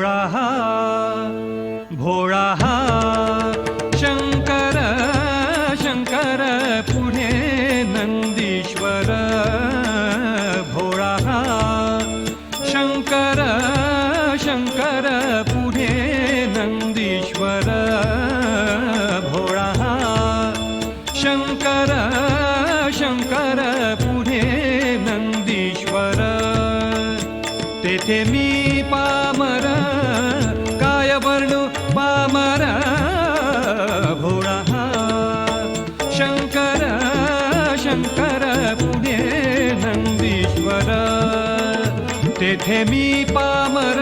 भोळा हा भोळा शंकर शंकर पुढे नंदीश्वर भोळा हा शंकर शंकर पुढे नंदीश्वर भोळा शंकर शंकर पुढे नंदीश्वर तेथे मी पा तेथे मी पामर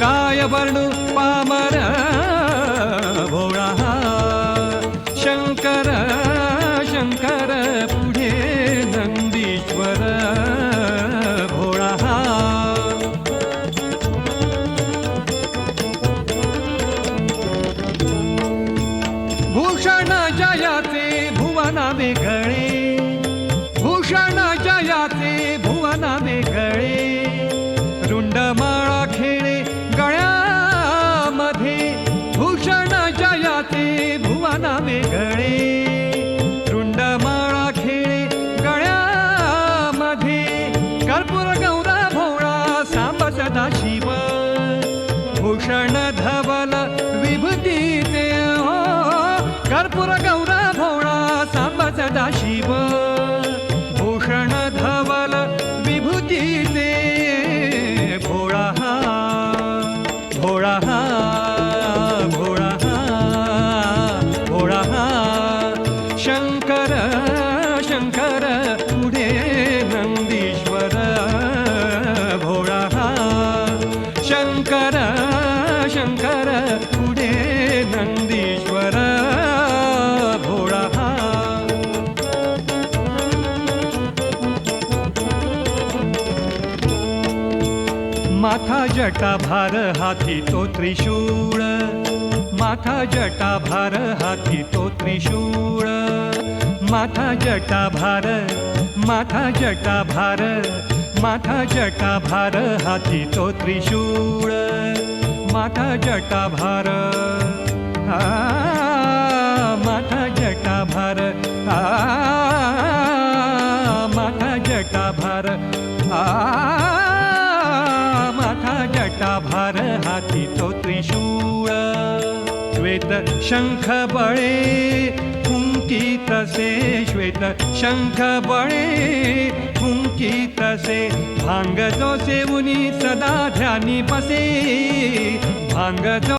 काय वर्णू पामर भोळा हा शंकर शंकर पुढे नंदीश्वर भोळा हा. भूषण कर्पूर गौरा भोळा सांब सदा शिव. भूषण धवल विभूतीचे भोळा हा भोळा हा भोळा हा भोळा हा. शंकर शंकर पुढे नंदीश्वर भोळा हा. शंकर माथा जटा भार हाती तो त्रिशूळ. माथा जटा भार हाती तो त्रिशूळ. माथा जटा भार माथा जटा भार माथा जटा भार हाती तो त्रिशूळ. माथा जटा भार आ, माथा जटा भार आ, माथा जटा भार आ भार हाती तो त्रिशूळ. श्वेत शंख बळे फुंकी तसे श्वेत शंख बळे फुंकी तसे. भांग जो सेवुनी सदा ध्यानी बसे भांग जो